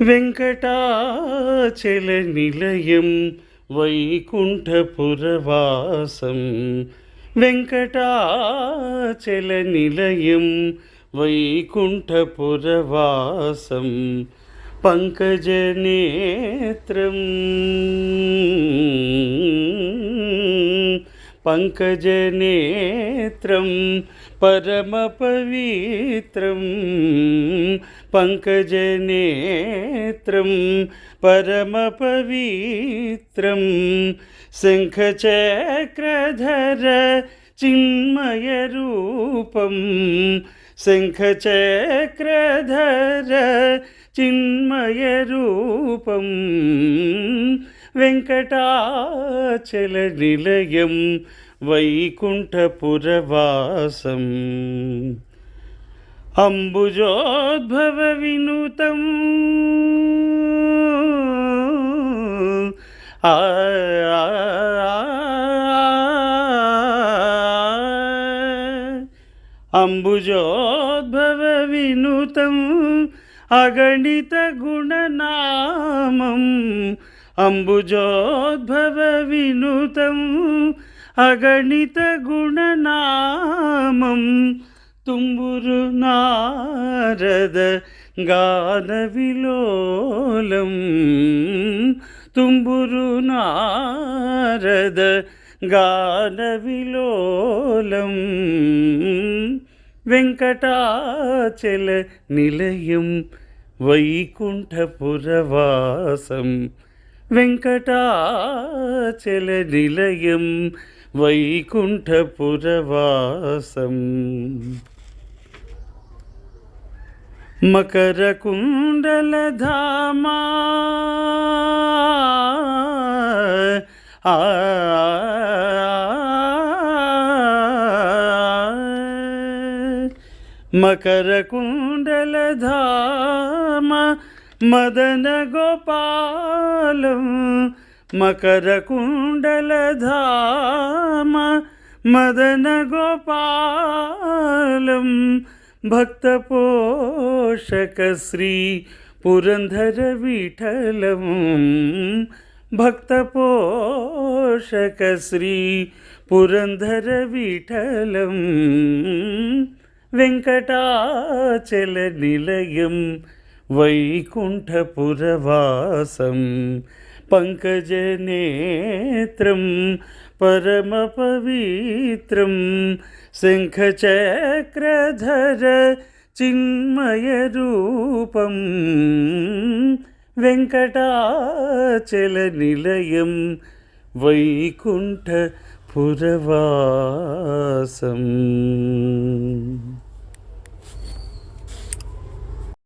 వెంకటాచల నిలయం వైకుంఠపురవాసం. వెంకటాచల నిలయం వైకుంఠపురవాసం. పంకజనేత్రం పంకజనేత్రం పరమపవిత్రం పంకజనేత్రం పరమపవిత్రం శంఖచక్రధర చిన్మయరూపం శంఖచక్రధర చిన్మయరూపం వెంకటాచలనిలయం వైకుంఠపురవాసం అంబుజోద్భవ వినుతం ఆ అంబుజోద్భవ వినుతం అగణిత గుణనామం అంబుజోద్భవ వినుతం అగణిత గుణనామం. తుంబురు నారద గాన విలోలం. తుంబురు నారద గాన విలోలం. వెంకటాచల నిలయం వైకుంఠపురవాసం. వెంకటాచల నిలయం వైకుంఠపురవాసం. మకర కుండలధామా ఆ మకర మదన గోపాలం మకర కుండలధామ మదన గోపాలం భక్త పోషక శ్రీ పురంధర విఠలం భక్త పోషక శ్రీ పురంధర విఠలం. వెంకటాచల నిలయం వైకుంఠపురవాసం పంకజనేత్రం పరమపవిత్రం శంఖచక్రధర చిన్మయరూపం వెంకటాచల నిలయం వైకుంఠపురవాసం.